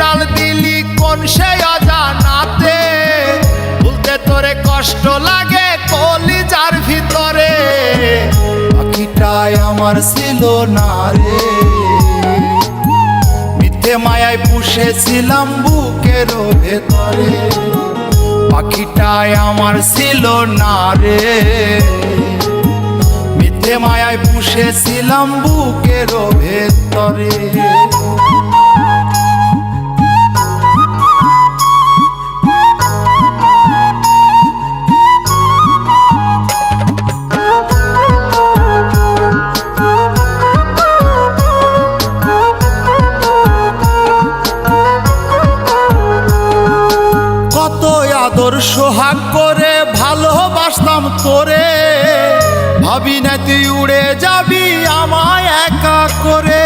উড়াল দিলি কোন সে অজানাতে? বলতে তোরে কষ্ট লাগে কলিজার ভিতরে। পাখিটাই আমার ছিল না রে। মিথ্যে মায়ায় পুষেছিলাম বুকের ভেতরে। পাখিটাই আমার ছিল না রে। মিথ্যে মায়ায় পুষেছিলাম বুকের ভেতরে। আদর সোহাগ করে ভালোবাসতাম তোরে। ভাবি না তুই উড়ে যাবি আমায় একা করে।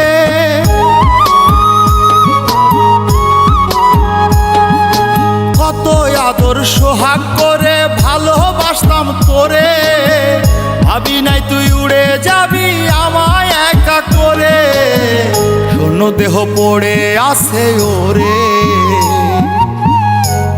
কত আদর সোহাগ করে ভালোবাসতাম তোরে। ভাবি নাই তুই উড়ে যাবি আমায় একা করে। শূন্য দেহ পড়ে আছে ওরে।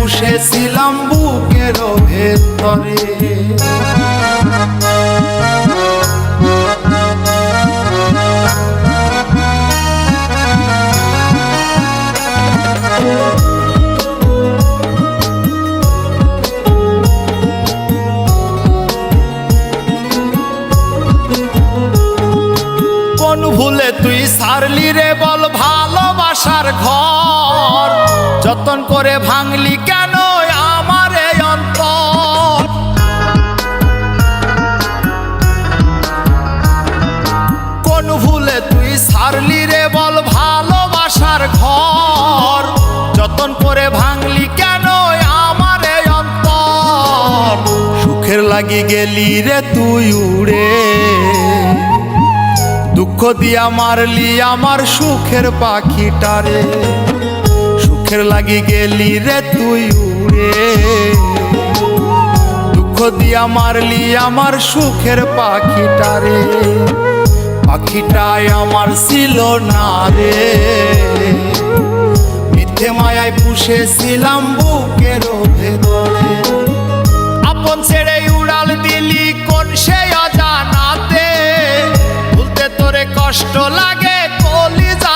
পুষেছিলাম বুকের ভেতরে। কোন ভুলে তুই সারলি রে বল ভালোবাসার ঘর। যতন করে ভাঙলি কেন আমার অন্তর? কোন ভুলে তুই সারলি রে বল ভালোবাসার ঘর? যতন করে ভাঙলি কেন আমার অন্তর? সুখের লাগি গেলি রে তুই উড়ে। দুঃখ দিয়া মারলি আমার সুখের পাখিটারে সুখের লাগি গেলি রে তুই উড়ে। দুঃখ দিয়া মারলি আমার সুখের পাখিটারে পাখিটায় আমার ছিল না রে। মিথ্যে মায়ায় পুষেছিলাম বুকের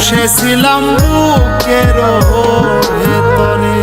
পুষেছিলাম বুকের ভেতরে।